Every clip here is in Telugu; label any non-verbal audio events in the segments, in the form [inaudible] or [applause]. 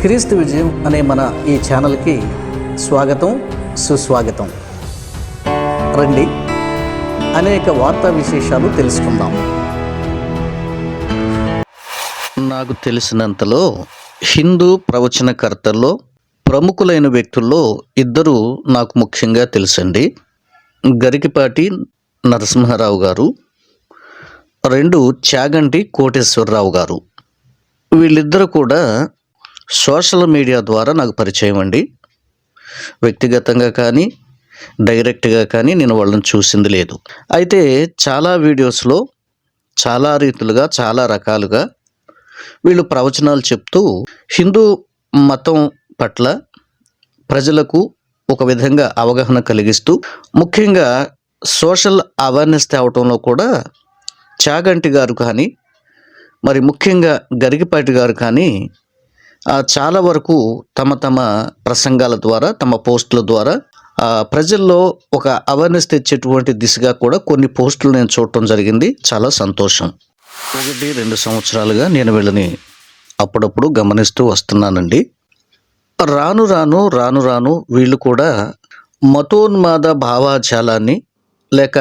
క్రీస్తు విజయం అనే మన ఈ ఛానల్కి స్వాగతం సుస్వాగతం. రండి అనేక వార్తా విశేషాలు తెలుసుకుందాం. నాకు తెలిసినంతలో హిందూ ప్రవచనకర్తల్లో ప్రముఖులైన వ్యక్తుల్లో ఇద్దరు నాకు ముఖ్యంగా తెలుసండి. గరికిపాటి నరసింహారావు గారు రెండు చాగంటి కోటేశ్వరరావు గారు. వీళ్ళిద్దరూ కూడా సోషల్ మీడియా ద్వారా నాకు పరిచయం అండి. వ్యక్తిగతంగా కానీ డైరెక్ట్గా కానీ నేను వాళ్ళని చూసింది లేదు. అయితే చాలా వీడియోస్లో చాలా రీతులుగా చాలా రకాలుగా వీళ్ళు ప్రవచనాలు చెప్తూ హిందూ మతం పట్ల ప్రజలకు ఒక విధంగా అవగాహన కలిగిస్తూ ముఖ్యంగా సోషల్ అవేర్నెస్ తేవటంలో కూడా చాగంటి గారు కానీ మరి ముఖ్యంగా గరిగిపాటి గారు కానీ చాలా వరకు తమ తమ ప్రసంగాల ద్వారా తమ పోస్టుల ద్వారా ప్రజల్లో ఒక అవేర్నెస్ తెచ్చేటువంటి దిశగా కూడా కొన్ని పోస్టులు నేను చూడటం జరిగింది. చాలా సంతోషం. ఒకటి రెండు సంవత్సరాలుగా నేను వీళ్ళని అప్పుడప్పుడు గమనిస్తూ వస్తున్నానండి. రాను రాను రాను రాను వీళ్ళు కూడా మతోన్మాద భావాజాలాన్ని లేక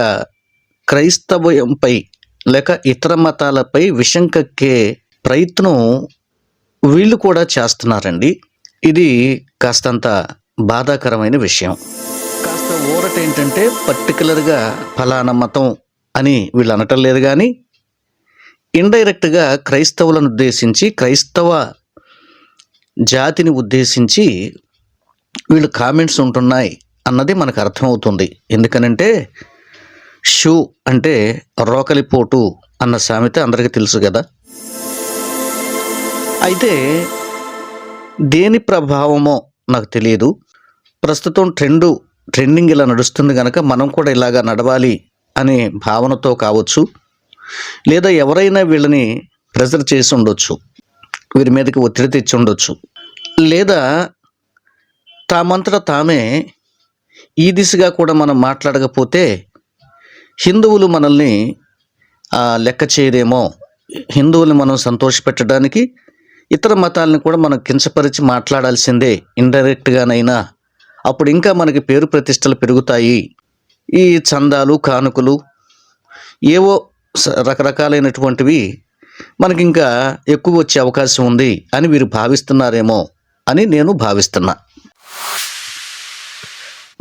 క్రైస్తవయంపై లేక ఇతర మతాలపై విషం కక్కే ప్రయత్నం వీళ్ళు కూడా చేస్తున్నారండి. ఇది కాస్తంత బాధాకరమైన విషయం. కాస్త ఊరట ఏంటంటే పర్టికులర్గా ఫలానా మతం అని వీళ్ళు అనటం లేదు కానీ ఇండైరెక్ట్గా క్రైస్తవులను ఉద్దేశించి క్రైస్తవ జాతిని ఉద్దేశించి వీళ్ళు కామెంట్స్ ఉంటున్నాయి అన్నది మనకు అర్థమవుతుంది. ఎందుకనంటే షూ అంటే రోకలిపోటు అన్న సామెత అందరికీ తెలుసు కదా. అయితే దేని ప్రభావమో నాకు తెలియదు. ప్రస్తుతం ట్రెండు ట్రెండింగ్ ఇలా నడుస్తుంది కనుక మనం కూడా ఇలాగా నడవాలి అనే భావనతో కావచ్చు లేదా ఎవరైనా వీళ్ళని ప్రెజర్ చేసి ఉండొచ్చు వీరి మీదకి ఒత్తిడి తెచ్చి ఉండొచ్చు లేదా తామంతట తామే ఈ దిశగా కూడా మనం మాట్లాడకపోతే హిందువులు మనల్ని లెక్క చేయరేమో హిందువుల్ని మనం సంతోషపెట్టడానికి ఇతర మతాలను కూడా మనం కించపరిచి మాట్లాడాల్సిందే. ఇండైరెక్ట్గానైనా. అప్పుడు ఇంకా మనకి పేరు ప్రతిష్టలు పెరుగుతాయి. ఈ చందాలు కానుకలు ఏవో స- రకరకాలైనటువంటివి మనకి ఇంకా ఎక్కువ వచ్చే అవకాశం ఉంది అని వీరు భావిస్తున్నారేమో అని నేను భావిస్తున్నా.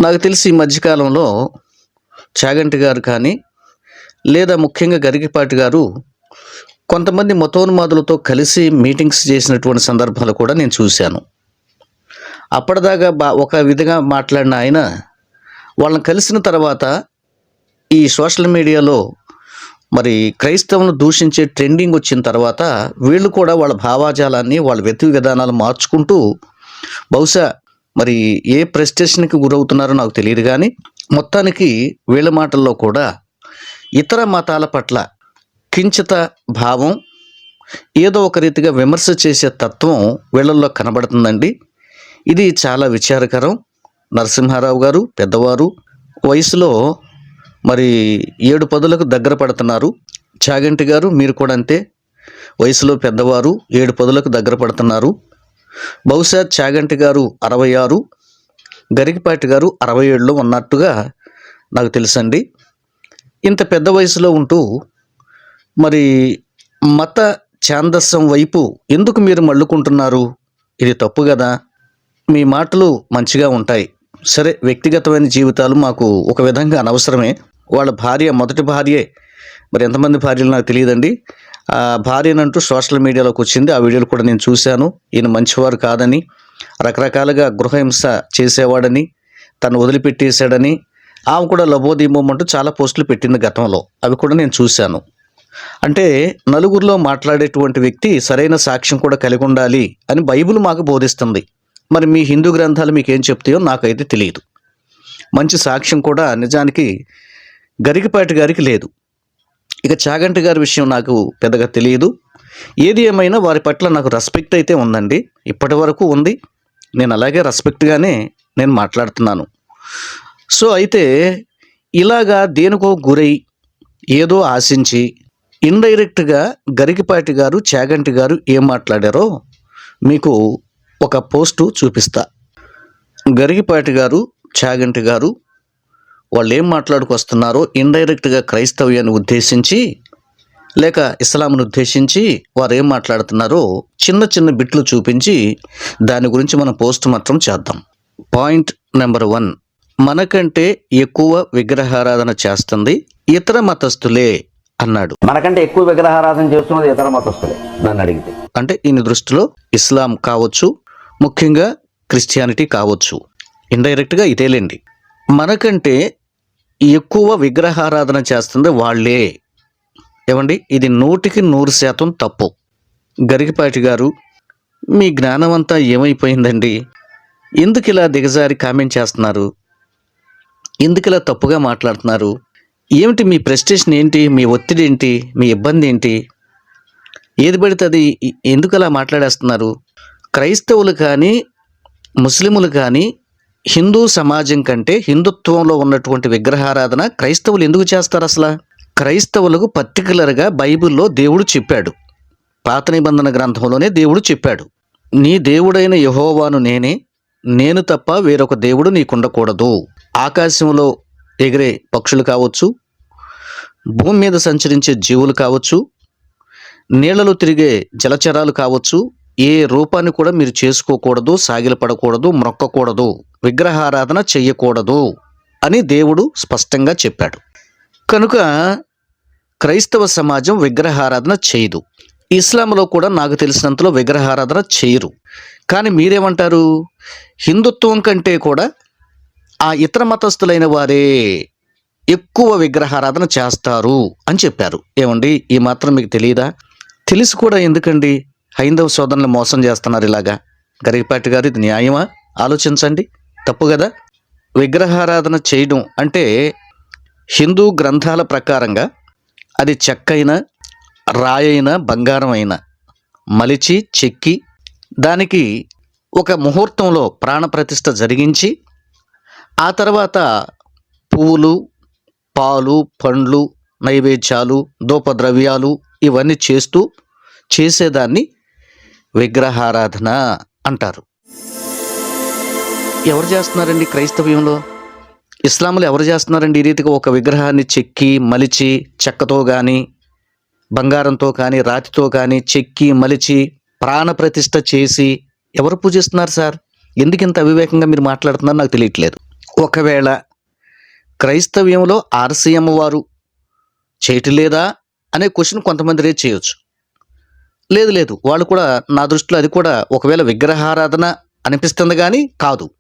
నాకు తెలిసి ఈ మధ్యకాలంలో చాగంటి గారు కానీ లేదా ముఖ్యంగా గరికిపాటి గారు కొంతమంది మతోన్మాదులతో కలిసి మీటింగ్స్ చేసినటువంటి సందర్భాలు కూడా నేను చూశాను. అప్పటిదాకా బా ఒక విధంగా మాట్లాడిన ఆయన వాళ్ళని కలిసిన తర్వాత ఈ సోషల్ మీడియాలో మరి క్రైస్తవులను దూషించే ట్రెండింగ్ వచ్చిన తర్వాత వీళ్ళు కూడా వాళ్ళ భావాజాలాన్ని వాళ్ళ వ్యతి విధానాలు మార్చుకుంటూ బహుశా మరి ఏ ప్రెస్టేషన్కి గురవుతున్నారో నాకు తెలియదు కానీ మొత్తానికి వీళ్ళ మాటల్లో కూడా ఇతర మతాల పట్ల కించిత భావం ఏదో ఒక రీతిగా విమర్శ చేసే తత్వం వీళ్ళల్లో కనబడుతుందండి. ఇది చాలా విచారకరం. నరసింహారావు గారు పెద్దవారు వయసులో మరి ఏడు పదులకు దగ్గర పడుతున్నారు. చాగంటి గారు మీరు కూడా అంతే. వయసులో పెద్దవారు ఏడు పదులకు దగ్గర పడుతున్నారు. బహుశా చాగంటి గారు అరవై ఆరు గరికిపాటి గారు అరవై ఏడులో ఉన్నట్టుగా నాకు తెలుసండి. ఇంత పెద్ద వయసులో ఉంటూ మరి మత ఛాందస్సం వైపు ఎందుకు మీరు మళ్ళుకుంటున్నారు? ఇది తప్పు కదా? మీ మాటలు మంచిగా ఉంటాయి. సరే వ్యక్తిగతమైన జీవితాలు మాకు ఒక విధంగా అనవసరమే. వాళ్ళ భార్య మొదటి భార్యే. మరి ఎంతమంది భార్యలు నాకు తెలియదండి. ఆ భార్యనంటూ సోషల్ మీడియాలోకి వచ్చింది. ఆ వీడియోలు కూడా నేను చూశాను. ఈయన మంచివారు కాదని రకరకాలుగా గృహహింస చేసేవాడని తను వదిలిపెట్టేశాడని ఆమె కూడా లబోదీమం అంటూ చాలా పోస్టులు పెట్టింది గతంలో. అవి కూడా నేను చూశాను. అంటే నలుగురిలో మాట్లాడేటువంటి వ్యక్తి సరైన సాక్ష్యం కూడా కలిగి ఉండాలి అని బైబిల్ మాకు బోధిస్తుంది. మరి మీ హిందూ గ్రంథాలు మీకు ఏం చెప్తాయో నాకైతే తెలియదు. మంచి సాక్ష్యం కూడా నిజానికి గరికపాటి గారికి లేదు. ఇక చాగంటి గారి విషయం నాకు పెద్దగా తెలియదు. ఏది ఏమైనా వారి పట్ల నాకు రెస్పెక్ట్ అయితే ఉందండి. ఇప్పటి వరకు ఉంది. నేను అలాగే రెస్పెక్ట్గానే నేను మాట్లాడుతున్నాను. సో అయితే ఇలాగా దేనికో గురై ఏదో ఆశించి ఇండైరెక్ట్గా గరికిపాటి గారు చాగంటి గారు ఏం మాట్లాడారో మీకు ఒక పోస్టు చూపిస్తా. గరిగిపాటి గారు చాగంటి గారు వాళ్ళు ఏం మాట్లాడుకొస్తున్నారో ఇండైరెక్ట్గా క్రైస్తవ్యాన్ని ఉద్దేశించి లేక ఇస్లాంను ఉద్దేశించి వారు ఏం మాట్లాడుతున్నారో చిన్న చిన్న బిట్లు చూపించి దాని గురించి మనం పోస్ట్ మాత్రం చేద్దాం. Point number one. మనకంటే ఎక్కువ విగ్రహారాధన చేస్తుంది ఇతర మతస్థులే అన్నాడు. మనకంటే ఎక్కువ విగ్రహారాధన చేస్తున్నది ఇతర మతస్థులే నన్ను అడిగితే. అంటే ఈయన దృష్టిలో ఇస్లాం కావచ్చు ముఖ్యంగా క్రిస్టియానిటీ కావచ్చు. ఇండైరెక్ట్గా ఇదేలేండి. మనకంటే ఎక్కువ విగ్రహారాధన చేస్తుంది వాళ్ళే. ఏమండి? ఇది నూటికి నూరు శాతం తప్పు. గరికపాటి గారు మీ జ్ఞానం అంతా ఏమైపోయిందండి? ఎందుకు ఇలా దిగజారి కామెంట్ చేస్తున్నారు? ఎందుకు ఇలా తప్పుగా మాట్లాడుతున్నారు? ఏమిటి మీ ప్రెస్టేషన్ ఏంటి? మీ ఒత్తిడి ఏంటి? మీ ఇబ్బంది ఏంటి? ఏది పడితే అది ఎందుకు అలా మాట్లాడేస్తున్నారు? క్రైస్తవులు కానీ ముస్లిములు కానీ హిందూ సమాజం కంటే హిందుత్వంలో ఉన్నటువంటి విగ్రహారాధన క్రైస్తవులు ఎందుకు చేస్తారు అసలు? క్రైస్తవులకు పర్టికులర్గా బైబిల్లో దేవుడు చెప్పాడు. పాత నిబంధన గ్రంథంలోనే దేవుడు చెప్పాడు. నీ దేవుడైన యహోవాను నేనే నేను తప్ప వేరొక దేవుడు నీకుండకూడదు. ఆకాశంలో ఎగిరే పక్షులు కావచ్చు భూమి మీద సంచరించే జీవులు కావచ్చు నీళ్ళలో తిరిగే జలచరాలు కావచ్చు ఏ రూపాన్ని కూడా మీరు చేసుకోకూడదు సాగిలపడకూడదు మొక్కకూడదు విగ్రహారాధన చెయ్యకూడదు అని దేవుడు స్పష్టంగా చెప్పాడు. కనుక క్రైస్తవ సమాజం విగ్రహారాధన చేయదు. ఇస్లాంలో కూడా నాకు తెలిసినంతలో విగ్రహారాధన చేయరు. కానీ మీరేమంటారు? హిందుత్వం కంటే కూడా ఆ ఇతర మతస్థులైన వారే ఎక్కువ విగ్రహారాధన చేస్తారు అని చెప్పారు. ఏమండి? ఈ మాత్రం మీకు తెలియదా తెలిసి కూడా ఎందుకండి? హైందవ సోదరులను మోసం చేస్తున్నారు ఇలాగా. గరికపాటి గారు ఇది న్యాయమా? ఆలోచించండి. తప్పు కదా? విగ్రహారాధన చేయడం అంటే హిందూ గ్రంథాల ప్రకారంగా అది చెక్కైన రాయైన బంగారం అయిన మలిచి చెక్కి దానికి ఒక ముహూర్తంలో ప్రాణప్రతిష్ఠ జరిగించి ఆ తర్వాత పువ్వులు పాలు పండ్లు నైవేద్యాలు ధూపద్రవ్యాలు ఇవన్నీ చేస్తూ చేసేదాన్ని విగ్రహారాధన అంటారు. ఎవరు చేస్తున్నారండి క్రైస్తవ్యంలో? ఇస్లాంలో ఎవరు చేస్తున్నారండి ఈ రీతిగా ఒక విగ్రహాన్ని చెక్కి మలిచి చెక్కతో కానీ బంగారంతో కానీ రాతితో కానీ చెక్కి మలిచి ప్రాణప్రతిష్ఠ చేసి ఎవరు పూజిస్తున్నారు సార్? ఎందుకు ఇంత అవివేకంగా మీరు మాట్లాడుతున్నారో నాకు తెలియట్లేదు. ఒకవేళ క్రైస్తవ్యంలో ఆర్సీఎం వారు చేయట్లేదా అనే క్వశ్చన్ కొంతమంది రేజ్ చేయొచ్చు. లేదు లేదు. వాళ్ళు కూడా నా దృష్టిలో అది కూడా ఒకవేళ విగ్రహారాధన అనిపిస్తుంది కానీ కాదు.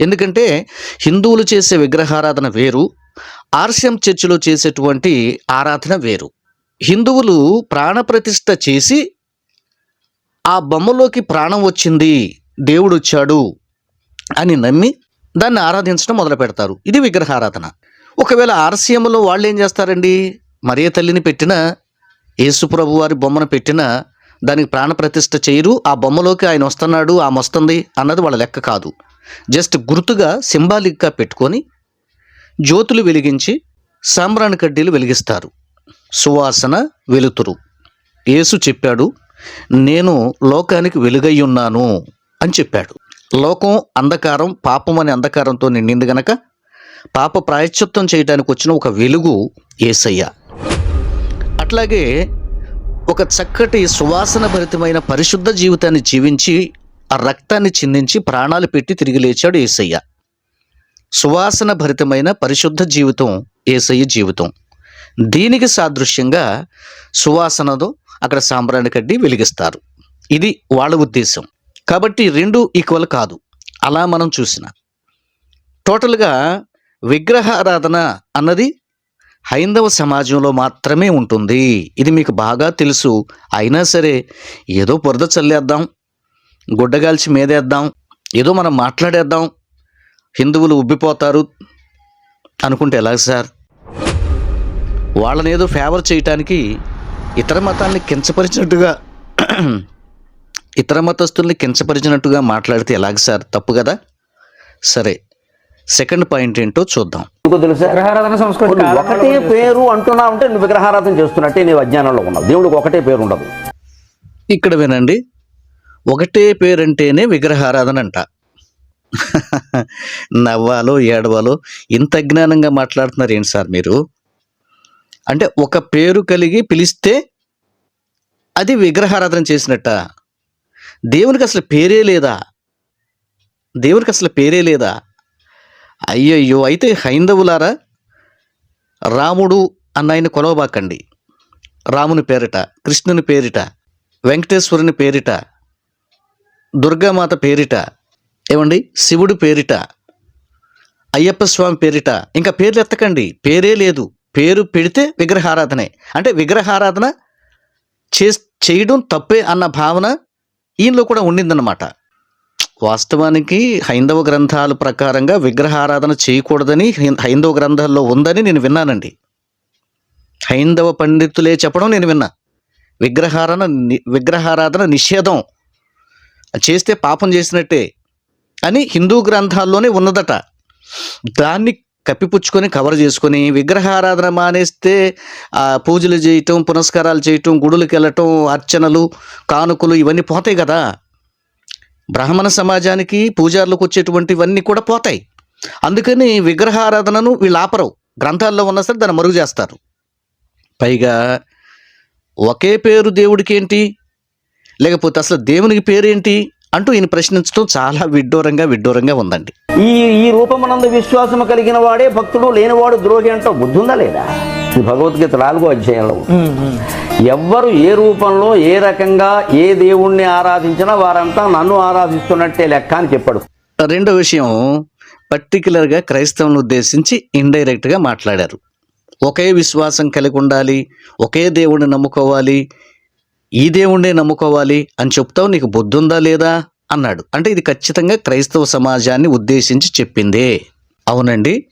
ఎందుకంటే హిందువులు చేసే విగ్రహారాధన వేరు ఆర్సీఎం చర్చిలో చేసేటువంటి ఆరాధన వేరు. హిందువులు ప్రాణప్రతిష్ఠ చేసి ఆ బొమ్మలోకి ప్రాణం వచ్చింది దేవుడు వచ్చాడు అని నమ్మి దాన్ని ఆరాధించడం మొదలు పెడతారు. ఇది విగ్రహారాధన. ఒకవేళ ఆర్సీఎంలో వాళ్ళు ఏం చేస్తారండి? మరియ తల్లిని పెట్టిన యేసుప్రభు వారి బొమ్మను పెట్టిన దానికి ప్రాణప్రతిష్ఠ చేయరు. ఆ బొమ్మలోకి ఆయన వస్తున్నాడు ఆమె వస్తుంది అన్నది వాళ్ళ లెక్క కాదు. జస్ట్ గుర్తుగా సింబాలిక్గా పెట్టుకొని జ్యోతులు వెలిగించి సాంబ్రాణి కడ్డీలు వెలిగిస్తారు. సువాసన వెలుతురు. యేసు చెప్పాడు నేను లోకానికి వెలుగై ఉన్నాను అని చెప్పాడు. లోకం అంధకారం పాపం అనే అంధకారంతో నిండింది గనక పాప ప్రాయశ్చిత్తం చేయడానికి వచ్చిన ఒక వెలుగు ఏసయ్య. అట్లాగే ఒక చక్కటి సువాసన భరితమైన పరిశుద్ధ జీవితాన్ని జీవించి ఆ రక్తాన్ని చిందించి ప్రాణాలు పెట్టి తిరిగి లేచాడు ఏసయ్య. సువాసన భరితమైన పరిశుద్ధ జీవితం ఏసయ్య జీవితం. దీనికి సాదృశ్యంగా సువాసనతో అక్కడ సాంబ్రాణి కడ్డి వెలిగిస్తారు. ఇది వాళ్ళ ఉద్దేశం. కాబట్టి రెండు ఈక్వల్ కాదు. అలా మనం చూసిన. టోటల్గా విగ్రహ ఆరాధన అన్నది హైందవ సమాజంలో మాత్రమే ఉంటుంది. ఇది మీకు బాగా తెలుసు. అయినా సరే ఏదో బురద చల్లేద్దాం గుడ్డగాల్చి మీదేద్దాం ఏదో మనం మాట్లాడేద్దాం హిందువులు ఉబ్బిపోతారు అనుకుంటే ఎలా సార్? వాళ్ళని ఏదో ఫేవర్ చేయటానికి ఇతర మతాల్ని కించపరిచినట్టుగా ఇతర మతస్థుల్ని కించపరిచినట్టుగా మాట్లాడితే ఎలాగ సార్? తప్పు కదా? సరే. సెకండ్ పాయింట్ ఏంటో చూద్దాం. విగ్రహారాధన సంస్కృతి ఒకటే పేరు అంటున్నావు అంటే నువ్వు విగ్రహారాధన చేస్తున్నట్టే నీ అజ్ఞానంలో ఉన్నావు. దేవుడికి ఒకటే పేరు ఉండదు. ఇక్కడ వినండి. ఒకటే పేరంటేనే విగ్రహారాధన అంట. [laughs] నవ్వాలో ఏడవాలో ఇంత అజ్ఞానంగా మాట్లాడుతున్నారు ఏంటి సార్ మీరు? అంటే ఒక పేరు కలిగి పిలిస్తే అది విగ్రహారాధన చేసినట్ట? దేవునికి అసలు పేరే లేదా? దేవునికి అసలు పేరే లేదా? అయ్యయ్యో అయితే హైందవులారా రాముడు అన్నాయన కొలవబాకండి. రాముని పేరిట కృష్ణుని పేరిట వెంకటేశ్వరుని పేరిట దుర్గామాత పేరిట ఏమండి? శివుడి పేరిట అయ్యప్ప స్వామి పేరిట ఇంకా పేర్లు ఎత్తకండి. పేరే లేదు. పేరు పెడితే విగ్రహారాధనే. అంటే విగ్రహారాధన చే చేయడం తప్పే అన్న భావన ఈయనలో కూడా ఉండిందన్నమాట. వాస్తవానికి హైందవ గ్రంథాల ప్రకారంగా విగ్రహారాధన చేయకూడదని హై- హైందవ గ్రంథాల్లో ఉందని నేను విన్నానండి. హైందవ పండితులే చెప్పడం నేను విన్నా. విగ్రహారాధన విగ్రహారాధన నిషేధం. చేస్తే పాపం చేసినట్టే అని హిందూ గ్రంథాల్లోనే ఉన్నదట. దాన్ని కప్పిపుచ్చుకొని కవర్ చేసుకొని విగ్రహారాధన మానేస్తే పూజలు చేయటం పునస్కారాలు చేయటం గుడులకు వెళ్ళటం అర్చనలు కానుకలు ఇవన్నీ పోతాయి కదా. బ్రాహ్మణ సమాజానికి పూజారులకు వచ్చేటువంటివన్నీ కూడా పోతాయి. అందుకని విగ్రహారాధనను వీళ్ళు ఆపరు. గ్రంథాల్లో ఉన్నా సరే దాన్ని మరుగు చేస్తారు. పైగా ఒకే పేరు దేవుడికి ఏంటి? లేకపోతే అసలు దేవునికి పేరేంటి? అంటూ ఈయన ప్రశ్నించడం చాలా విడ్డూరంగా విడ్డూరంగా ఉందండి. ఈ ఈ రూపమనందు విశ్వాసము కలిగిన వాడే భక్తుడు లేనివాడు ద్రోహి అంటావు బుద్ధి ఉందా లేదా? ఈ భగవద్గీత నాలుగో అధ్యాయంలో. ఎవ్వరు ఏ రూపంలో ఏ రకంగా ఏ దేవుణ్ణి ఆరాధించినా వారంతా నన్ను ఆరాధిస్తున్నట్టే లెక్క అని చెప్పాడు. రెండో విషయం పర్టికులర్గా క్రైస్తవులను ఉద్దేశించి ఇండైరెక్ట్గా మాట్లాడారు. ఒకే విశ్వాసం కలిగి ఉండాలి ఒకే దేవుణ్ణి నమ్ముకోవాలి ఈ దేవుణ్ణే నమ్ముకోవాలి అని చెప్తావు నీకు బుద్ధుందా లేదా? అన్నాడు. అంటే ఇది ఖచ్చితంగా క్రైస్తవ సమాజాన్ని ఉద్దేశించి చెప్పిందే. అవునండి.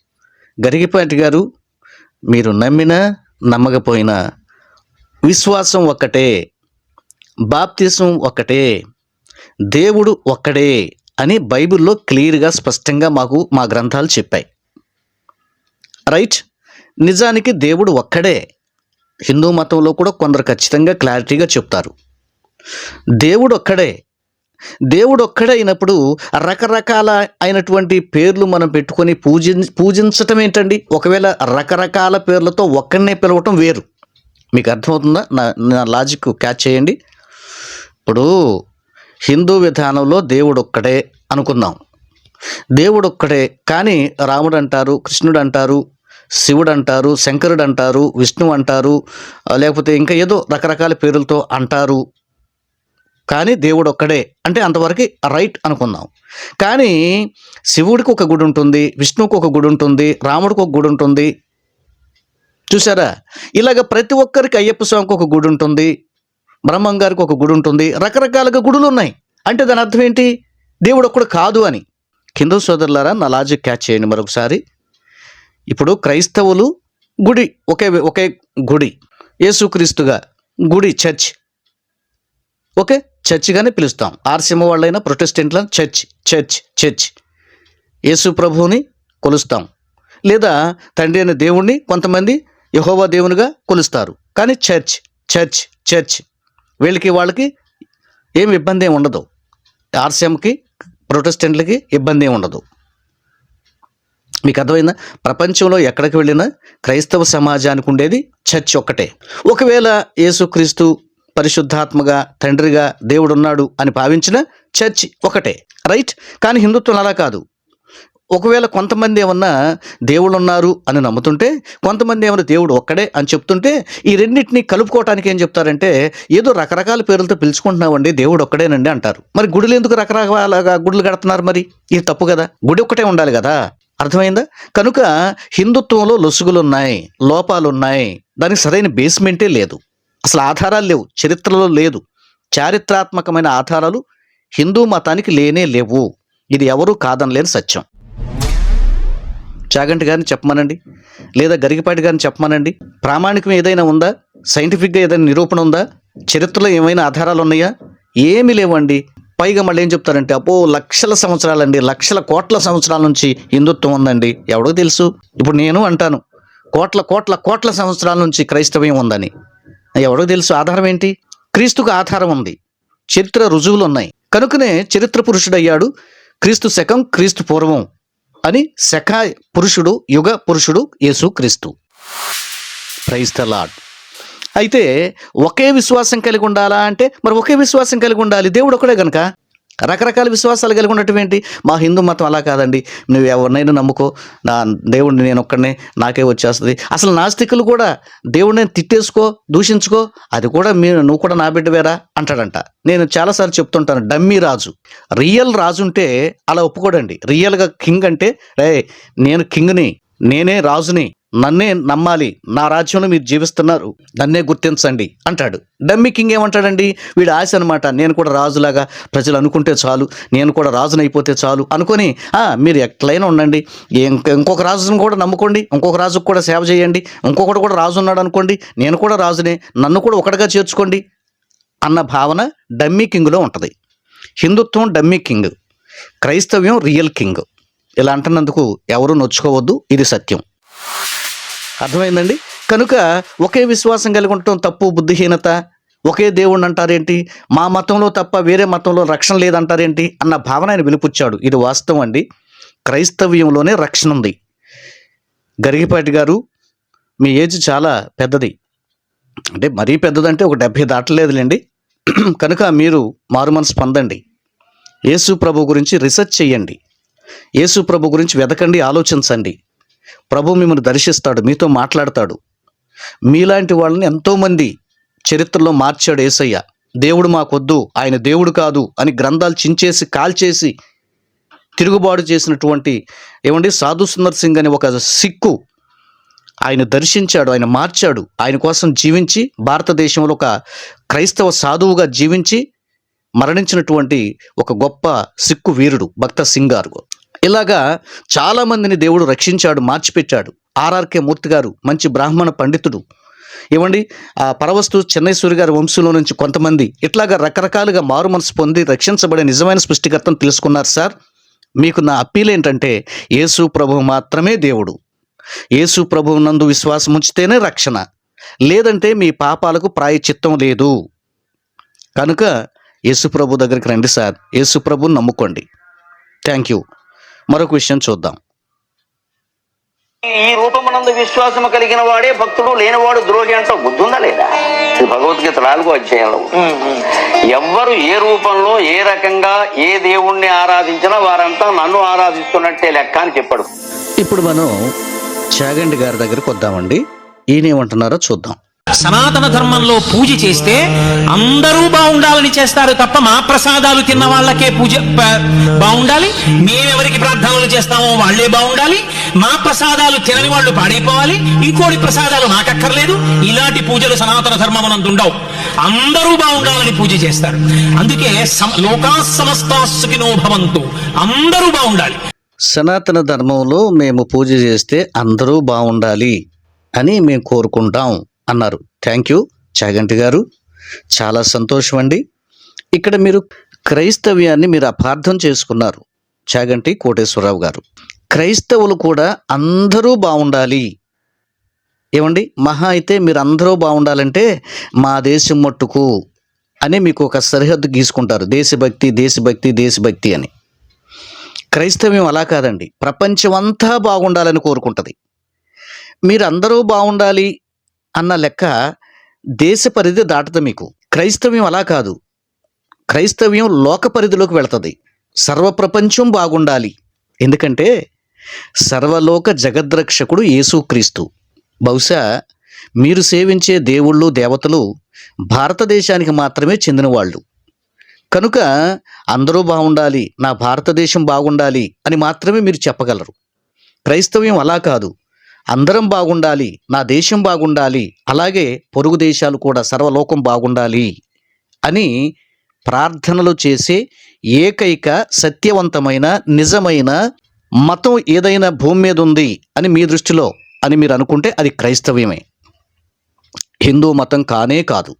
గరిగిపాటి గారు మీరు నమ్మినా నమ్మకపోయినా విశ్వాసం ఒక్కటే బాప్తిసం ఒక్కటే దేవుడు ఒక్కడే అని బైబిల్లో క్లియర్గా స్పష్టంగా మాకు మా గ్రంథాలు చెప్పాయి. రైట్? నిజానికి దేవుడు ఒక్కడే. హిందూ మతంలో కూడా కొందరు ఖచ్చితంగా క్లారిటీగా చెప్తారు. దేవుడు ఒక్కడే దేవుడు ఒక్కడే అయినప్పుడు రకరకాల అయినటువంటి పేర్లు మనం పెట్టుకొని పూజి పూజించటం ఏంటండి? ఒకవేళ రకరకాల పేర్లతో ఒక్కడనే పిలవటం వేరు. మీకు అర్థమవుతుందా? నా నా లాజిక్ క్యాచ్ చేయండి. ఇప్పుడు హిందూ విధానంలో దేవుడు ఒక్కడే అనుకుందాం. దేవుడు ఒక్కడే కానీ రాముడు అంటారు కృష్ణుడు అంటారు శివుడు అంటారు శంకరుడు అంటారు విష్ణువు అంటారు లేకపోతే ఇంకా ఏదో రకరకాల పేర్లతో అంటారు. కానీ దేవుడు ఒక్కడే అంటే అంతవరకు రైట్ అనుకుందాం. కానీ శివుడికి ఒక గుడి ఉంటుంది విష్ణువుకి ఒక గుడి ఉంటుంది రాముడికి ఒక గుడి ఉంటుంది. చూసారా ఇలాగ ప్రతి ఒక్కరికి అయ్యప్ప స్వామికి ఒక గుడి ఉంటుంది బ్రహ్మం గారికి ఒక గుడి ఉంటుంది రకరకాలుగా గుడులు ఉన్నాయి అంటే దాని అర్థం ఏంటి? దేవుడు ఒక్కడు కాదు అని. కింద సోదరులారా నా లాజిక్ క్యాచ్ చేయండి మరొకసారి. ఇప్పుడు క్రైస్తవులు గుడి ఒకే ఒకే గుడి యేసుక్రీస్తుగా గుడి చర్చ్ ఓకే చర్చిగానే పిలుస్తాం. ఆర్సీఎం వాళ్ళైనా ప్రొటెస్టెంట్లను చర్చ్ చర్చ్ చర్చ్. యేసు ప్రభువుని కొలుస్తాం. లేదా తండ్రి అనే దేవుణ్ణి కొంతమంది యహోవా దేవునిగా కొలుస్తారు. కానీ చర్చ్ చర్చ్ చర్చ్ వీళ్ళకి వాళ్ళకి ఏం ఇబ్బంది ఏమి ఉండదు. ఆర్సీఎంకి ప్రొటెస్టెంట్లకి ఇబ్బంది ఏమి ఉండదు. మీకు అర్థమైందా? ప్రపంచంలో ఎక్కడికి వెళ్ళినా క్రైస్తవ సమాజానికి ఉండేది చర్చ్ ఒక్కటే. ఒకవేళ యేసుక్రీస్తు పరిశుద్ధాత్మగా తండ్రిగా దేవుడు ఉన్నాడు అని భావించిన చర్చ్ ఒకటే రైట్? కానీ హిందుత్వం అలా కాదు. ఒకవేళ కొంతమంది ఏమన్నా దేవుడు ఉన్నారు అని నమ్ముతుంటే కొంతమంది ఏమన్నా దేవుడు ఒక్కడే అని చెప్తుంటే ఈ రెండింటిని కలుపుకోవటానికి ఏం చెప్తారంటే ఏదో రకరకాల పేర్లతో పిలుచుకుంటున్నామండి దేవుడు ఒక్కడేనండి అంటారు. మరి గుడులు ఎందుకు రకరకాల గుడులు కడుతున్నారు మరి? ఇది తప్పు కదా. గుడి ఒక్కటే ఉండాలి కదా. అర్థమైందా? కనుక హిందుత్వంలో లొసుగులు ఉన్నాయి లోపాలు ఉన్నాయి దానికి సరైన బేస్మెంటే లేదు. అసలు ఆధారాలు లేవు చరిత్రలో లేదు. చారిత్రాత్మకమైన ఆధారాలు హిందూ మతానికి లేనే లేవు. ఇది ఎవరూ కాదనలేని సత్యం. చాగంటి గారిని చెప్పమనండి. లేదా గరిగిపాటి గారిని చెప్పమనండి. ప్రామాణికం ఏదైనా ఉందా? సైంటిఫిక్గా ఏదైనా నిరూపణ ఉందా? చరిత్రలో ఏమైనా ఆధారాలు ఉన్నాయా ఏమీ లేవండి. పైగా మళ్ళీ ఏం చెప్తారంటే అపో లక్షల సంవత్సరాలండి లక్షల కోట్ల సంవత్సరాల నుంచి హిందుత్వం ఉందండి. ఎవడో తెలుసు? ఇప్పుడు నేను అంటాను కోట్ల కోట్ల కోట్ల సంవత్సరాల నుంచి క్రైస్తవ్యం ఉందని. ఎవడో తెలుసు? ఆధారం ఏంటి? క్రీస్తుకు ఆధారం ఉంది. చరిత్ర రుజువులు ఉన్నాయి. కనుకనే చరిత్ర పురుషుడయ్యాడు క్రీస్తు శకం క్రీస్తు పూర్వం అని శఖ పురుషుడు యుగ పురుషుడు యేసు క్రీస్తు ప్రైజ్ ద లాడ్ అయితే ఒకే విశ్వాసం కలిగి ఉండాలా అంటే మరి ఒకే విశ్వాసం కలిగి ఉండాలి. దేవుడు ఒకడే గనుక? రకరకాల విశ్వాసాలు కలిగి ఉన్నటువంటి మా హిందూ మతం అలా కాదండి. నువ్వు ఎవరినైనా నమ్ముకో. నా దేవుడిని నేను ఒక్కడనే నాకే వచ్చేస్తుంది. అసలు నాస్తికులు కూడా దేవుడిని తిట్టేసుకో దూషించుకో అది కూడా మీరు నువ్వు కూడా నా బిడ్డవేరా అంటాడంట. నేను చాలాసార్లు చెప్తుంటాను డమ్మీ రాజు. రియల్ రాజు ఉంటే అలా ఒప్పుకోడండి. రియల్గా కింగ్ అంటే రే నేను కింగ్ని నేనే రాజుని. నన్నే నమ్మాలి. నా రాజ్యంలో మీరు జీవిస్తున్నారు. నన్నే గుర్తించండి అంటాడు. డమ్మి కింగ్ ఏమంటాడండి? వీడు ఆశ అనమాట నేను కూడా రాజులాగా ప్రజలు అనుకుంటే చాలు. నేను కూడా రాజుని అయిపోతే చాలు. అనుకొని మీరు ఎట్లయినా ఉండండి. ఇంకొక రాజును కూడా నమ్ముకోండి. ఇంకొక రాజుకు కూడా సేవ చేయండి. ఇంకొకటి కూడా రాజు ఉన్నాడు అనుకోండి. నేను కూడా రాజునే. నన్ను కూడా ఒకటిగా చేర్చుకోండి. అన్న భావన డమ్మీ కింగ్లో ఉంటుంది. హిందుత్వం డమ్మీ కింగ్. క్రైస్తవ్యం రియల్ కింగ్. ఇలా అంటున్నందుకు ఎవరు నొచ్చుకోవద్దు. ఇది సత్యం. అర్థమైందండి? కనుక ఒకే విశ్వాసం కలిగి ఉండటం తప్పు బుద్ధిహీనత? ఒకే దేవుణ్ణి అంటారేంటి? మా మతంలో తప్ప వేరే మతంలో రక్షణ లేదంటారేంటి? అన్న భావన ఆయన వెలుపుచ్చాడు. ఇది వాస్తవం అండి. క్రైస్తవ్యంలోనే రక్షణ ఉంది. గరిగిపాటి గారు మీ ఏజ్ చాలా పెద్దది. అంటే మరీ పెద్దదంటే ఒక డెబ్భై దాటలేదులేండి. కనుక మీరు మారుమనసు పొందండి. యేసు ప్రభు గురించి రీసెర్చ్ చేయండి యేసు ప్రభు గురించి వెతకండి ఆలోచించండి. ప్రభు మిమ్మల్ని దర్శిస్తాడు మీతో మాట్లాడతాడు. మీలాంటి వాళ్ళని ఎంతోమంది చరిత్రలో మార్చాడు ఏసయ్య. దేవుడు మాకొద్దు ఆయన దేవుడు కాదు అని గ్రంథాలు చించేసి కాల్చేసి తిరుగుబాటు చేసినటువంటి ఏమండి సాధు సుందర్ సింగ్ అనే ఒక సిక్కు ఆయన దర్శించాడు ఆయన మార్చాడు. ఆయన కోసం జీవించి భారతదేశంలో ఒక క్రైస్తవ సాధువుగా జీవించి మరణించినటువంటి ఒక గొప్ప సిక్కు వీరుడు భక్త సింగ్ గారు ఇలాగా చాలామందిని దేవుడు రక్షించాడు మార్చిపెట్టాడు. ఆర్ఆర్కే మూర్తి గారు మంచి బ్రాహ్మణ పండితుడు. ఇవ్వండి ఆ పరవస్తు చెన్నైశ్వరి గారి వంశంలో నుంచి కొంతమంది ఇట్లాగా రకరకాలుగా మారు మనసు పొంది రక్షించబడే నిజమైన సృష్టికర్తను తెలుసుకున్నారు సార్. మీకు నా అప్పీల్ ఏంటంటే యేసు ప్రభు మాత్రమే దేవుడు. యేసు ప్రభువు నందు విశ్వాసం ఉంచితేనే రక్షణ. లేదంటే మీ పాపాలకు ప్రాయచిత్తం లేదు. కనుక యేసు ప్రభు దగ్గరికి రండి సార్. యేసు ప్రభు నమ్ముకోండి. Thank you. మరొక విషయం చూద్దాం. ఈ రూపమునందు విశ్వాసము కలిగిన వాడే భక్తుడు లేనివాడు ద్రోహి అంటూ ఉందా లేదా? ఇది భగవద్గీత నాలుగో అధ్యాయంలో. ఎవ్వరు ఏ రూపంలో ఏ రకంగా ఏ దేవుణ్ణి ఆరాధించినా వారంతా నన్ను ఆరాధిస్తున్నట్టే లెక్క అని చెప్పాడు. ఇప్పుడు మనం చాగండి గారి దగ్గరికి వద్దామండి. ఈయన ఏమంటున్నారో చూద్దాం. సనాతన ధర్మంలో పూజ చేస్తే అందరూ బాగుండాలని చేస్తారు తప్ప మా ప్రసాదాలు తిన్న వాళ్ళకే పూజ బాగుండాలి. మేమెవరికి ప్రార్థనలు చేస్తామో వాళ్ళే బాగుండాలి. మా ప్రసాదాలు తినని వాళ్ళు పాడైపోవాలి. ఇంకోటి ప్రసాదాలు మాకక్కర్లేదు. ఇలాంటి పూజలు సనాతన ధర్మం ఉండవు అందరూ బాగుండాలని పూజ చేస్తారు. అందుకే లోకా సమస్తా భవంతు. అందరూ బాగుండాలి. సనాతన ధర్మంలో మేము పూజ చేస్తే అందరూ బాగుండాలి అని మేము కోరుకుంటాం. అన్నారు. థ్యాంక్ యూ చాగంటి గారు. చాలా సంతోషం అండి ఇక్కడ మీరు క్రైస్తవ్యాన్ని మీరు అపార్థం చేసుకున్నారు చాగంటి కోటేశ్వరరావు గారు. క్రైస్తవులు కూడా అందరూ బాగుండాలి. ఏమండి? మహా అయితే మీరు అందరూ బాగుండాలంటే మా దేశం మట్టుకు అని మీకు ఒక సరిహద్దు గీసుకుంటారు. దేశభక్తి దేశభక్తి దేశభక్తి అని. క్రైస్తవ్యం అలా కాదండి. ప్రపంచం అంతా బాగుండాలని కోరుకుంటుంది. మీరు అందరూ బాగుండాలి అన్న లెక్క దేశ పరిధి దాటదు మీకు. క్రైస్తవ్యం అలా కాదు. క్రైస్తవ్యం లోక పరిధిలోకి వెళుతుంది. సర్వప్రపంచం బాగుండాలి. ఎందుకంటే సర్వలోక జగద్రక్షకుడు యేసుక్రీస్తు. బహుశా మీరు సేవించే దేవుళ్ళు దేవతలు భారతదేశానికి మాత్రమే చెందిన వాళ్ళు కనుక అందరూ బాగుండాలి నా భారతదేశం బాగుండాలి అని మాత్రమే మీరు చెప్పగలరు. క్రైస్తవ్యం అలా కాదు. అందరం బాగుండాలి నా దేశం బాగుండాలి అలాగే పొరుగు దేశాలు కూడా సర్వలోకం బాగుండాలి అని ప్రార్థనలు చేసే ఏకైక సత్యవంతమైన నిజమైన మతం ఏదైనా భూమి మీద ఉంది అని మీ దృష్టిలో అని మీరు అనుకుంటే అది క్రైస్తవ్యమే. హిందూ మతం కానే కాదు.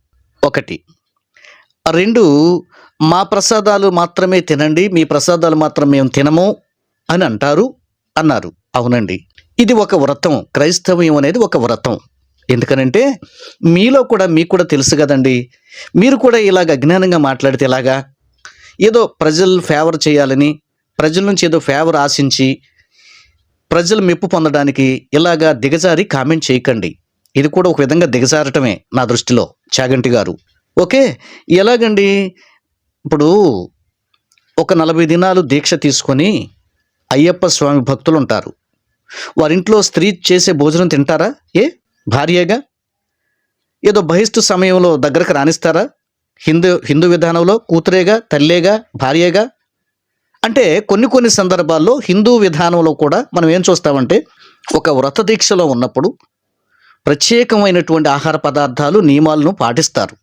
ఒకటి. రెండు మా ప్రసాదాలు మాత్రమే తినండి మీ ప్రసాదాలు మాత్రం మేము తినము అని అంటారు అన్నారు. అవునండి. ఇది ఒక వ్రతం. క్రైస్తవ్యం అనేది ఒక వ్రతం. ఎందుకనంటే మీలో కూడా మీకు కూడా తెలుసు కదండి. మీరు కూడా ఇలాగ అజ్ఞానంగా మాట్లాడితే ఇలాగా ఏదో ప్రజలు ఫేవర్ చేయాలని ప్రజల నుంచి ఏదో ఫేవర్ ఆశించి ప్రజలు మెప్పు పొందడానికి ఇలాగా దిగజారి కామెంట్ చేయకండి. ఇది కూడా ఒక విధంగా దిగజారటమే నా దృష్టిలో చాగంటి గారు. ఓకే? ఎలాగండి? ఇప్పుడు ఒక నలభై దినాలు దీక్ష తీసుకొని అయ్యప్ప స్వామి భక్తులు ఉంటారు. వారింట్లో స్త్రీ చేసే భోజనం తింటారా? ఏ? భార్యగా? ఏదో బహిష్టు సమయంలో దగ్గరకు రాణిస్తారా? హిందూ హిందూ విధానంలో కూతురేగా తల్లేగా భార్యగా? అంటే కొన్ని కొన్ని సందర్భాల్లో హిందూ విధానంలో కూడా మనం ఏం చూస్తామంటే ఒక వ్రత దీక్షలో ఉన్నప్పుడు ప్రత్యేకమైనటువంటి ఆహార పదార్థాలు నియమాలను పాటిస్తారు.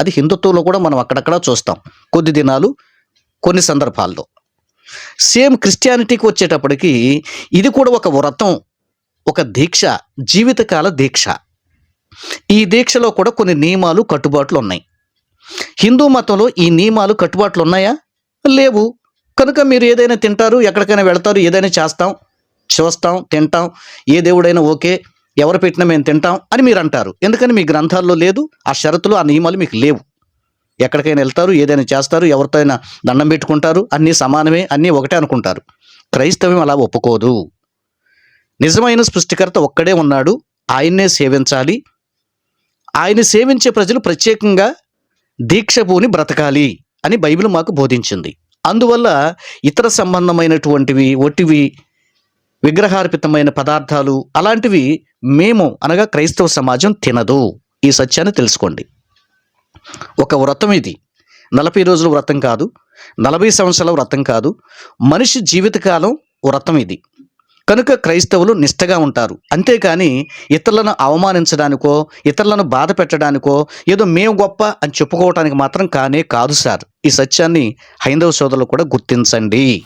అది హిందుత్వంలో కూడా మనం అక్కడక్కడ చూస్తాం. కొద్ది దినాలు కొన్ని సందర్భాల్లో. సేమ్ క్రిస్టియానిటీకి వచ్చేటప్పటికి ఇది కూడా ఒక వ్రతం ఒక దీక్ష జీవితకాల దీక్ష. ఈ దీక్షలో కూడా కొన్ని నియమాలు కట్టుబాట్లు ఉన్నాయి. హిందూ మతంలో ఈ నియమాలు కట్టుబాట్లు ఉన్నాయా? లేవు. కనుక మీరు ఏదైనా తింటారు ఎక్కడికైనా వెళతారు ఏదైనా చేస్తాం చూస్తాం తింటాం ఏ దేవుడైనా ఓకే ఎవరు పెట్టినా మేము తింటాం అని మీరు అంటారు. ఎందుకని మీ గ్రంథాల్లో లేదు ఆ షరతులు ఆ నియమాలు మీకు లేవు. ఎక్కడికైనా వెళ్తారు ఏదైనా చేస్తారు ఎవరితో అయినా దండం పెట్టుకుంటారు అన్నీ సమానమే అన్నీ ఒకటే అనుకుంటారు. క్రైస్తవం అలా ఒప్పుకోదు. నిజమైన సృష్టికర్త ఒక్కడే ఉన్నాడు ఆయన్నే సేవించాలి. ఆయన సేవించే ప్రజలు ప్రత్యేకంగా దీక్ష పూని బ్రతకాలి అని బైబిల్ మాకు బోధించింది. అందువల్ల ఇతర సంబంధమైనటువంటివి ఒటివి విగ్రహార్పితమైన పదార్థాలు అలాంటివి మేము అనగా క్రైస్తవ సమాజం తినదు. ఈ సత్యాన్ని తెలుసుకోండి. ఒక వ్రతం ఇది. నలభై రోజుల వ్రతం కాదు నలభై సంవత్సరాల వ్రతం కాదు మనిషి జీవితకాలం వ్రతం ఇది. కనుక క్రైస్తవులు నిష్టగా ఉంటారు. అంతేకాని ఇతరులను అవమానించడానికో ఇతరులను బాధ పెట్టడానికో ఏదో మేము గొప్ప అని చెప్పుకోవటానికి మాత్రం కానే కాదు సార్. ఈ సత్యాన్ని హైందవ సోదరులు కూడా గుర్తించండి.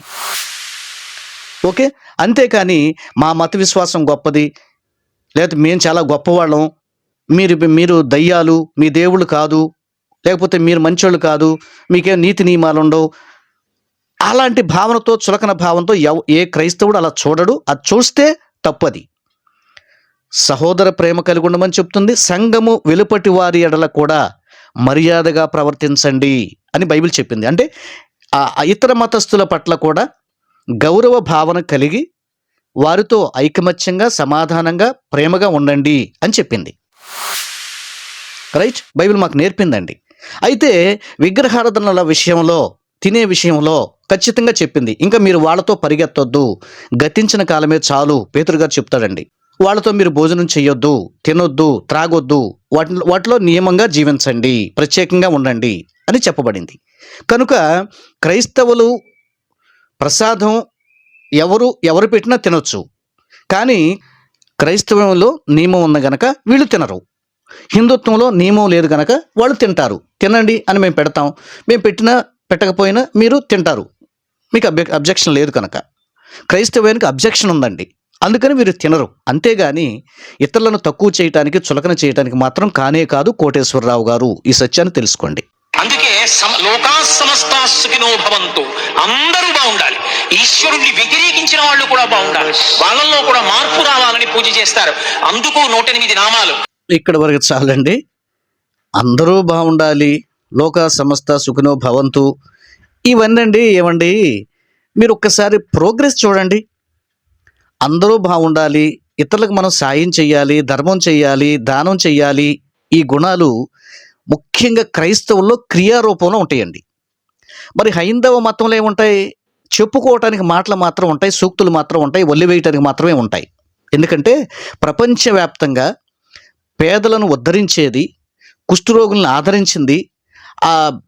ఓకే? అంతేకాని మా మత విశ్వాసం గొప్పది. లేకపోతే మేము చాలా గొప్పవాళ్ళం. మీరు మీరు దయ్యాలు మీ దేవుళ్ళు కాదు. లేకపోతే మీరు మంచోళ్ళు కాదు మీకేం నీతి నియమాలు ఉండవు. అలాంటి భావనతో చులకన భావంతో ఎవ ఏ క్రైస్తవుడు అలా చూడడు. అది చూస్తే తప్పది. సహోదర ప్రేమ కలిగి ఉండమని చెప్తుంది. సంఘము వెలుపటి వారి ఎడల కూడా మర్యాదగా ప్రవర్తించండి అని బైబిల్ చెప్పింది. అంటే ఆ ఇతర మతస్థుల పట్ల కూడా గౌరవ భావన కలిగి వారితో ఐకమత్యంగా సమాధానంగా ప్రేమగా ఉండండి అని చెప్పింది. రైట్? బైబిల్ మాకు నేర్పిందండి. అయితే విగ్రహారాధనల విషయంలో తినే విషయంలో ఖచ్చితంగా చెప్పింది. ఇంకా మీరు వాళ్ళతో పరిగెత్తొద్దు. గతించిన కాలమే చాలు పేతురు గారు చెప్తాడండి. వాళ్ళతో మీరు భోజనం చేయొద్దు తినొద్దు త్రాగొద్దు. వాటి వాటిలో నియమంగా జీవించండి ప్రత్యేకంగా ఉండండి అని చెప్పబడింది. కనుక క్రైస్తవులు ప్రసాదం ఎవరు ఎవరు పెట్టినా తినొచ్చు. కానీ క్రైస్తవంలో నియమం ఉన్న గనక వీళ్ళు తినరు. హిందుత్వంలో నియమం లేదు కనుక వాళ్ళు తింటారు. తినండి అని మేము పెడతాం. మేము పెట్టినా పెట్టకపోయినా మీరు తింటారు. మీకు అబ్జె అబ్జెక్షన్ లేదు కనుక క్రైస్తవానికి అబ్జెక్షన్ ఉందండి. అందుకని వీరు తినరు. అంతేగాని ఇతరులను తక్కువ చేయటానికి చులకన చేయటానికి మాత్రం కానే కాదు కోటేశ్వరరావు గారు ఈ సత్యాన్ని తెలుసుకోండి. అందుకే లోకా సమస్తా సుఖినో భవంతు. అందరూ బాగుండాలి. ఈశ్వరుణ్ణి వ్యతిరేకించిన వాళ్ళు కూడా బాగుండాలి. వాళ్ళల్లో కూడా మార్పు రావాలని పూజ చేస్తారు. అందుకు నూటెనిమిది నామాలు. ఇక్కడ వరకు చాలండి. అందరూ బాగుండాలి. లోక సమస్త సుఖినో భవంతు. ఇవన్నీ ఏమండి? మీరు ఒక్కసారి ప్రోగ్రెస్ చూడండి. అందరూ బాగుండాలి. ఇతరులకు మనం సాయం చేయాలి ధర్మం చేయాలి దానం చేయాలి. ఈ గుణాలు ముఖ్యంగా క్రైస్తవుల్లో క్రియారూపంలో ఉంటాయండి. మరి హైందవ మతంలో ఏముంటాయి? చెప్పుకోవటానికి మాటలు మాత్రం ఉంటాయి సూక్తులు మాత్రం ఉంటాయి ఒల్లి వేయటానికి మాత్రమే ఉంటాయి. ఎందుకంటే ప్రపంచవ్యాప్తంగా పేదలను ఉద్ధరించేది కుష్ఠరోగులను ఆదరించింది ఆ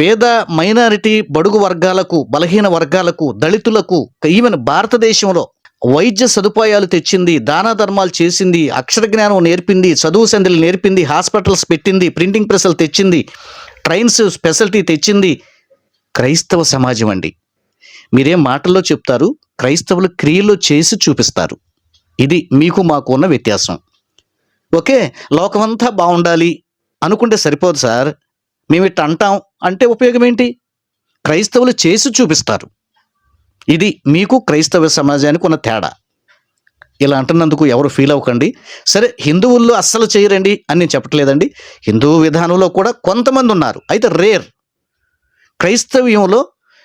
పేద మైనారిటీ బడుగు వర్గాలకు బలహీన వర్గాలకు దళితులకు ఈవెన్ భారతదేశంలో వైద్య సదుపాయాలు తెచ్చింది దాన ధర్మాలు చేసింది అక్షర జ్ఞానం నేర్పింది చదువు సందులు నేర్పింది హాస్పిటల్స్ పెట్టింది ప్రింటింగ్ ప్రెస్లు తెచ్చింది ట్రైన్స్ స్పెషాలిటీ తెచ్చింది క్రైస్తవ సమాజం అండి. మీరేం మాటల్లో చెప్తారు? క్రైస్తవులు క్రియల్లో చేసి చూపిస్తారు. ఇది మీకు మాకు ఉన్న వ్యత్యాసం. ఓకే లోకమంతా బాగుండాలి అనుకుంటే సరిపోదు సార్. మేము ఇట్లా అంటాం అంటే ఉపయోగం ఏంటి క్రైస్తవులు చేసి చూపిస్తారు. ఇది మీకు క్రైస్తవ సమాజానికి ఉన్న తేడా. ఇలా అంటున్నందుకు ఎవరు ఫీల్ అవ్వకండి. సరే హిందువుల్లో అస్సలు చేయరండి అని నేను చెప్పట్లేదండి. హిందూ విధానంలో కూడా కొంతమంది ఉన్నారు. అయితే రేర్. క్రైస్తవ్యంలో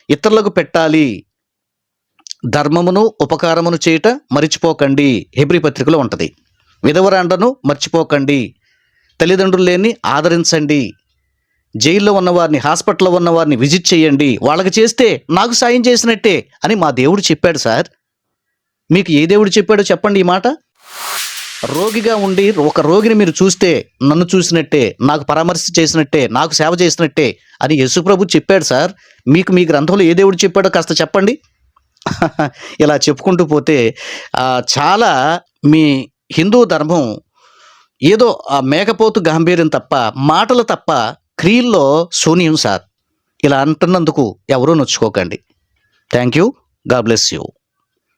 ఇతరులకు పెట్టాలి. ధర్మమును ఉపకారమును చేయట మరిచిపోకండి. హెబ్రి పత్రికలో ఉంటుంది. విధవరాండను మర్చిపోకండి. తల్లిదండ్రులు లేని ఆదరించండి. జైల్లో ఉన్నవారిని హాస్పిటల్లో ఉన్నవారిని విజిట్ చేయండి. వాళ్ళకి చేస్తే నాకు సాయం చేసినట్టే అని మా దేవుడు చెప్పాడు సార్. మీకు ఏ దేవుడు చెప్పాడో చెప్పండి ఈ మాట. రోగిగా ఉండి ఒక రోగిని మీరు చూస్తే నన్ను చూసినట్టే నాకు పరామర్శ చేసినట్టే నాకు సేవ చేసినట్టే అని యేసుప్రభు చెప్పాడు సార్. మీకు మీ గ్రంథంలో ఏ దేవుడు చెప్పాడో కాస్త చెప్పండి. [laughs] ఇలా చెప్పుకుంటూ పోతే చాలా మీ హిందూ ధర్మం ఏదో ఆ మేకపోతు గాంభీర్యం తప్ప మాటలు తప్ప క్రియల్లో శూన్యం సార్. ఇలా అంటున్నందుకు ఎవరూ నొచ్చుకోకండి. Thank you God bless you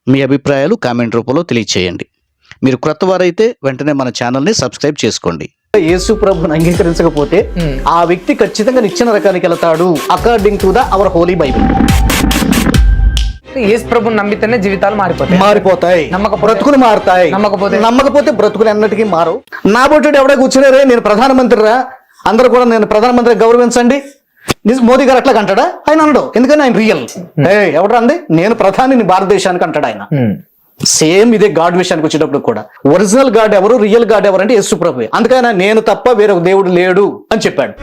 మీ అభిప్రాయాలు కామెంట్ రూపంలో తెలియచేయండి. మీరు క్రొత్త వారైతే వెంటనే మన ఛానల్ని సబ్స్క్రైబ్ చేసుకోండి. యేసు ప్రభుని అంగీకరించకపోతే ఆ వ్యక్తి ఖచ్చితంగా నిచ్చిన రకానికి వెళ్తాడు according to the our holy Bible Yesu ప్రభుని నమ్మితేనే జీవితాలు మారిపోతాయి. మారిపోతాయి. బ్రతుకులు మారుతాయి. నమ్మకపోతే? నమ్మకపోతే బ్రతుకులు ఎన్నటికీ మారు నా బొట్టుడు ఎవడే కూర్చునేరే నేను ప్రధానమంత్రి రా అందరూ కూడా నేను ప్రధానమంత్రి గౌరవించండి. మోదీ గారు అట్లా అంటాడా ఆయన అనడు. ఎందుకని? ఆయన రియల్ ఏ ఎవడు అంది? నేను ప్రధానిని భారతదేశానికి అంటాడు ఆయన. సేమ్ ఇదే గాడ్ విషయానికి వచ్చేటప్పుడు కూడా. ఒరిజినల్ గాడ్ ఎవరు? రియల్ గాడ్ ఎవరు అంటే యేసు ప్రభు అందుకని నేను తప్ప వేరొక దేవుడు లేడు అని చెప్పాడు.